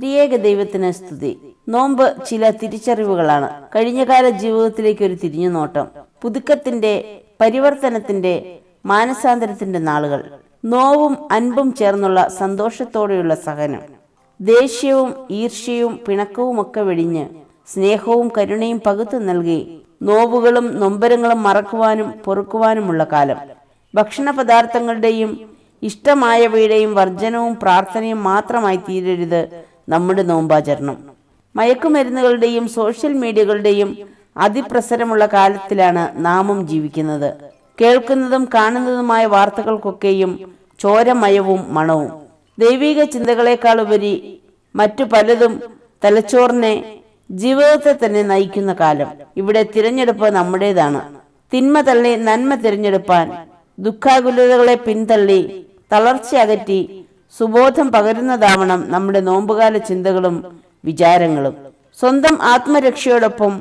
ത്രിയേക ദൈവത്തിന് സ്തുതി. നോമ്പ് ചില തിരിച്ചറിവുകളാണ്. കഴിഞ്ഞകാല ജീവിതത്തിലേക്ക് ഒരു തിരിഞ്ഞു നോട്ടം പുതുക്കത്തിന്റെ പരിവർത്തനത്തിന്റെ മാനസാന്തരത്തിന്റെ നാളുകൾ. നോവും അൻപും ചേർന്നുള്ള സന്തോഷത്തോടെയുള്ള സഹനം. ദേഷ്യവും ഈർഷ്യയും പിണക്കവുമൊക്കെ വെടിഞ്ഞ് സ്നേഹവും കരുണയും പകുത്തു നൽകി നോവുകളും നൊമ്പരങ്ങളും മറക്കുവാനും പൊറുക്കുവാനുമുള്ള കാലം. ഭക്ഷണ പദാർത്ഥങ്ങളുടെയും ഇഷ്ടമായവയുടെയും വർജനവും പ്രാർത്ഥനയും മാത്രമായി തീരരുത് നമ്മുടെ നോമ്പാചരണം. മയക്കുമരുന്നുകളുടെയും സോഷ്യൽ മീഡിയകളുടെയും അതിപ്രസരമുള്ള കാലത്തിലാണ് നാമും ജീവിക്കുന്നത്. കേൾക്കുന്നതും കാണുന്നതുമായ വാർത്തകൾക്കൊക്കെയും ചോരമയവും മണവും. ദൈവിക ചിന്തകളെക്കാൾ ഉപരി മറ്റു പലതും തലച്ചോറിനെ ജീവിതത്തെ തന്നെ നയിക്കുന്ന കാലം. ഇവിടെ തിരഞ്ഞെടുപ്പ് നമ്മുടേതാണ്. തിന്മ തള്ളി നന്മ തിരഞ്ഞെടുപ്പാൻ ദുഃഖാകുലതകളെ പിന്തള്ളി തളർച്ച അകറ്റി സുബോധം പകരുന്നതാവണം നമ്മുടെ നോമ്പുകാല ചിന്തകളും വിചാരങ്ങളും. സ്വന്തം ആത്മരക്ഷയോടൊപ്പം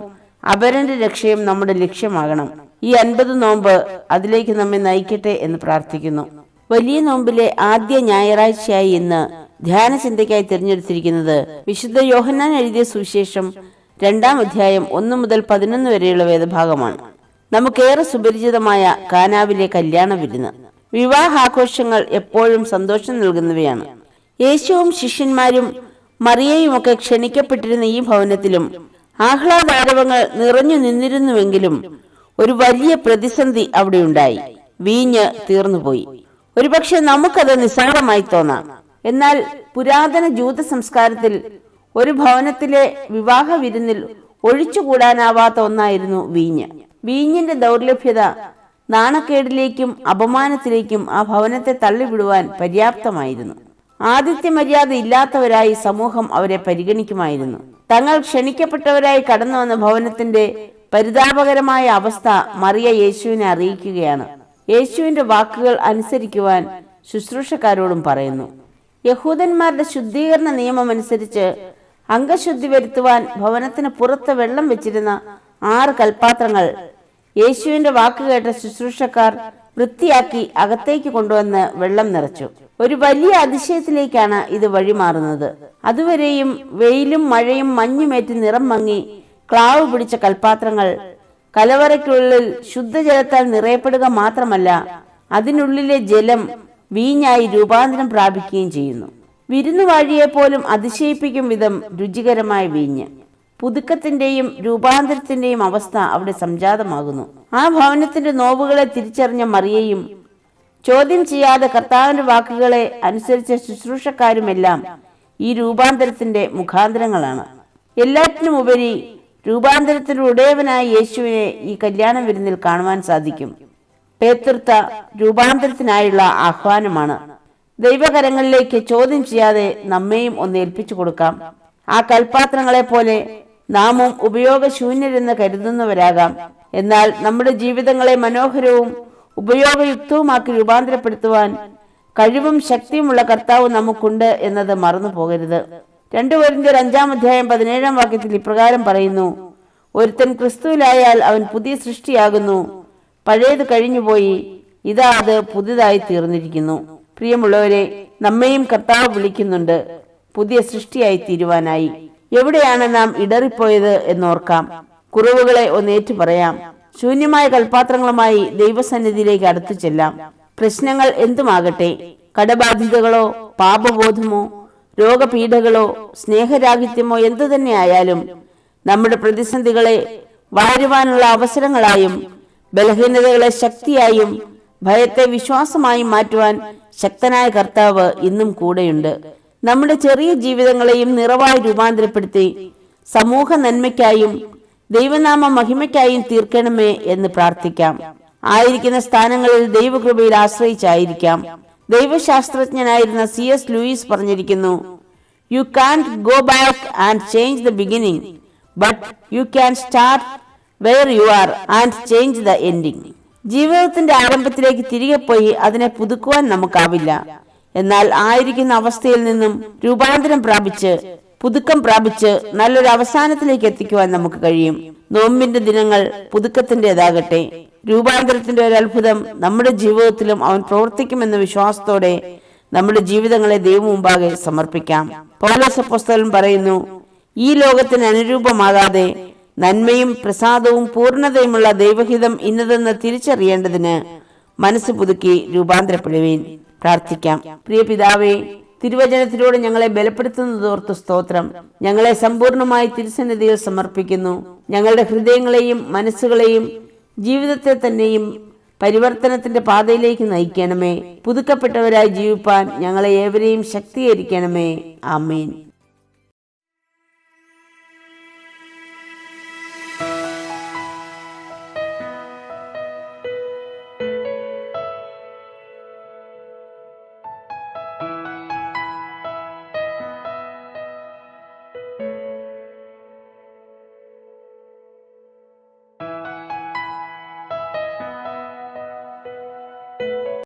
അപരന്റെ രക്ഷയും നമ്മുടെ ലക്ഷ്യമാകണം. ഈ അൻപത് നോമ്പ് അതിലേക്ക് നമ്മെ നയിക്കട്ടെ എന്ന് പ്രാർത്ഥിക്കുന്നു. വലിയ നോമ്പിലെ ആദ്യ ഞായറാഴ്ചയായി ഇന്ന് ധ്യാന ചിന്തയ്ക്കായി തിരഞ്ഞെടുത്തിരിക്കുന്നത് വിശുദ്ധ യോഹന്നാൻ എഴുതിയ സുവിശേഷം രണ്ടാം അധ്യായം ഒന്ന് മുതൽ പതിനൊന്ന് വരെയുള്ള വേദഭാഗമാണ്. നമുക്കേറെ സുപരിചിതമായ കാനാവിലെ കല്യാണ വിരുന്ന്. വിവാഹാഘോഷങ്ങൾ എപ്പോഴും സന്തോഷം നൽകുന്നവയാണ്. യേശുവും ശിഷ്യന്മാരും മറിയയുമൊക്കെ ക്ഷണിക്കപ്പെട്ടിരുന്ന ഈ ഭവനത്തിലും ആഹ്ലാദാരവങ്ങൾ നിറഞ്ഞു നിന്നിരുന്നുവെങ്കിലും ഒരു വലിയ പ്രതിസന്ധി അവിടെ ഉണ്ടായി വീഞ്ഞ് തീർന്നുപോയി. ഒരുപക്ഷെ നമുക്കത് നിസ്സാരമായി തോന്നാം. എന്നാൽ പുരാതന ജൂത സംസ്കാരത്തിൽ ഒരു ഭവനത്തിലെ വിവാഹ വിരുന്നിൽ ഒഴിച്ചുകൂടാനാവാത്ത ഒന്നായിരുന്നു വീഞ്ഞ്. വീഞ്ഞിന്റെ ദൗർലഭ്യത നാണക്കേടിലേക്കും അപമാനത്തിലേക്കും ആ ഭവനത്തെ തള്ളിവിടുവാൻ പര്യാപ്തമായിരുന്നു. ആദിത്യ മര്യാദ ഇല്ലാത്തവരായി സമൂഹം അവരെ പരിഗണിക്കുമായിരുന്നു. തങ്ങൾ ക്ഷണിക്കപ്പെട്ടവരായി കടന്നു വന്ന ഭവനത്തിന്റെ പരിതാപകരമായ അവസ്ഥ മറിയ യേശുവിനെ അറിയിക്കുകയാണ്. യേശുവിന്റെ വാക്കുകൾ അനുസരിക്കുവാൻ ശുശ്രൂഷക്കാരോടും പറയുന്നു. യഹൂദന്മാരുടെ ശുദ്ധീകരണ നിയമം അനുസരിച്ച് അംഗശുദ്ധി വരുത്തുവാൻ ഭവനത്തിന് പുറത്ത് വെള്ളം വെച്ചിരുന്ന ആറ് കൽപാത്രങ്ങൾ യേശുവിന്റെ വാക്ക് കേട്ട ശുശ്രൂഷക്കാർ വൃത്തിയാക്കി അകത്തേക്ക് കൊണ്ടുവന്ന് വെള്ളം നിറച്ചു. ഒരു വലിയ അതിശയത്തിലേക്കാണ് ഇത് വഴിമാറുന്നത്. അതുവരെയും വെയിലും മഴയും മഞ്ഞുമേറ്റ് നിറം മങ്ങി ക്ലാവ് പിടിച്ച കൽപാത്രങ്ങൾ കലവറയ്ക്കുള്ളിൽ ശുദ്ധജലത്താൽ നിറയപ്പെടുക മാത്രമല്ല അതിനുള്ളിലെ ജലം വീഞ്ഞായി രൂപാന്തരം പ്രാപിക്കുകയും ചെയ്യുന്നു. വിരുന്നുവാഴിയെ പോലും അതിശയിപ്പിക്കും വിധം രുചികരമായ വീഞ്ഞ്. പുതുക്കത്തിന്റെയും രൂപാന്തരത്തിന്റെയും അവസ്ഥ അവിടെ സംജാതമാകുന്നു. ആ ഭവനത്തിന്റെ നോവുകളെ തിരിച്ചറിഞ്ഞ മറിയയും ചോദ്യം ചെയ്യാതെ കർത്താവിന്റെ വാക്കുകളെ അനുസരിച്ച ശുശ്രൂഷക്കാരുമെല്ലാം ഈ രൂപാന്തരത്തിന്റെ മുഖാന്തരങ്ങളാണ്. എല്ലാറ്റിനുമുപരി രൂപാന്തരത്തിന്റെ ഉടയവനായ യേശുവിനെ ഈ കല്യാണ വിരുന്നിൽ കാണുവാൻ സാധിക്കും. പേതൃത്വ രൂപാന്തരത്തിനായുള്ള ആഹ്വാനമാണ്. ദൈവകരങ്ങളിലേക്ക് ചോദ്യം ചെയ്യാതെ നമ്മയും ഒന്ന് ഏൽപ്പിച്ചു കൊടുക്കാം. ആ കൽപാത്രങ്ങളെ പോലെ നാമും ഉപയോഗശൂന്യരെന്ന് കരുതുന്നവരാകാം. എന്നാൽ നമ്മുടെ ജീവിതങ്ങളെ മനോഹരവും ഉപയോഗയുക്തവുമാക്കി രൂപാന്തരപ്പെടുത്തുവാൻ കഴിവും ശക്തിയുമുള്ള കർത്താവ് നമുക്കുണ്ട് എന്നത് മറന്നു പോകരുത്. രണ്ടു പേരിന്റെ അഞ്ചാം അധ്യായം പതിനേഴാം വാക്യത്തിൽ ഇപ്രകാരം പറയുന്നു ഒരുത്തൻ ക്രിസ്തുവിലായാൽ അവൻ പുതിയ സൃഷ്ടിയാകുന്നു. പഴയത് കഴിഞ്ഞുപോയി ഇതാ അത് പുതിയതായി തീർന്നിരിക്കുന്നു. പ്രിയമുള്ളവരെ നമ്മയും കർത്താവ് വിളിക്കുന്നുണ്ട്. പുതിയ സൃഷ്ടിയായി തീരുവാനായി. എവിടെയാണ് നാം ഇടറിപ്പോയത് എന്നോർക്കാം. കുറവുകളെ ഒന്നേറ്റു പറയാം. ശൂന്യമായ കൽപാത്രങ്ങളുമായി ദൈവസന്നിധിയിലേക്ക് അടുത്തു ചെല്ലാം. പ്രശ്നങ്ങൾ എന്തുമാകട്ടെ? കടബാധിതകളോ പാപബോധമോ രോഗപീഠകളോ സ്നേഹരാഹിത്യമോ എന്തു തന്നെ ആയാലും നമ്മുടെ പ്രതിസന്ധികളെ വളരുവാനുള്ള അവസരങ്ങളായും ബലഹീനതകളെ ശക്തിയായും ഭയത്തെ വിശ്വാസമായും മാറ്റുവാൻ ശക്തനായ കർത്താവ് ഇന്നും കൂടെയുണ്ട്. നമ്മുടെ ചെറിയ ജീവിതങ്ങളെയും നിറവായി രൂപാന്തരപ്പെടുത്തി സമൂഹ നന്മയ്ക്കായും ദൈവനാമ മഹിമയ്ക്കായും തീർക്കണമേ എന്ന് പ്രാർത്ഥിക്കാം. ആയിരിക്കുന്ന സ്ഥാനങ്ങളിൽ ദൈവകൃപയിൽ ആശ്രയിച്ചായിരിക്കാം. ദൈവശാസ്ത്രജ്ഞനായിരുന്ന സി എസ് ലൂയിസ് പറഞ്ഞിരിക്കുന്നു you can go back and change the beginning but you can start where you are and change the ending ജീവിതത്തിന്റെ ആരംഭത്തിലേക്ക് തിരികെ പോയി അതിനെ പുതുക്കുവാൻ നമുക്കാവില്ല. എന്നാൽ ആയിരിക്കുന്ന അവസ്ഥയിൽ നിന്നും രൂപാന്തരം പ്രാപിച്ച് പുതുക്കം പ്രാപിച്ച് നല്ലൊരു അവസാനത്തിലേക്ക് എത്തിക്കുവാൻ നമുക്ക് കഴിയും. നോമ്പിന്റെ ദിനങ്ങൾ പുതുക്കത്തിന്റെതാകട്ടെ. രൂപാന്തരത്തിന്റെ ഒരു അത്ഭുതം നമ്മുടെ ജീവിതത്തിലും അവൻ പ്രവർത്തിക്കുമെന്ന വിശ്വാസത്തോടെ നമ്മുടെ ജീവിതങ്ങളെ ദൈവം മുമ്പാകെ സമർപ്പിക്കാം. പൗലോസ പുസ്തകം പറയുന്നു ഈ ലോകത്തിന് അനുരൂപമാകാതെ നന്മയും പ്രസാദവും പൂർണതയുമുള്ള ദൈവഹിതം ഇന്നതെന്ന് തിരിച്ചറിയേണ്ടതിന് മനസ്സ് പുതുക്കി രൂപാന്തരപ്പെടുവീൻ. പ്രാർത്ഥിക്കാം. പ്രിയ പിതാവേ തിരുവചനത്തിലൂടെ ഞങ്ങളെ ബലപ്പെടുത്തുന്നതോർത്ത് സ്തോത്രം. ഞങ്ങളെ സമ്പൂർണമായി തിരുസന്നിധിയിൽ സമർപ്പിക്കുന്നു. ഞങ്ങളുടെ ഹൃദയങ്ങളെയും മനസ്സുകളെയും ജീവിതത്തെ തന്നെയും പരിവർത്തനത്തിന്റെ പാതയിലേക്ക് നയിക്കണമേ. പുതുക്കപ്പെട്ടവരായി ജീവിപ്പാൻ ഞങ്ങളെ ഏവരെയും ശക്തീകരിക്കണമേ. ആമീൻ.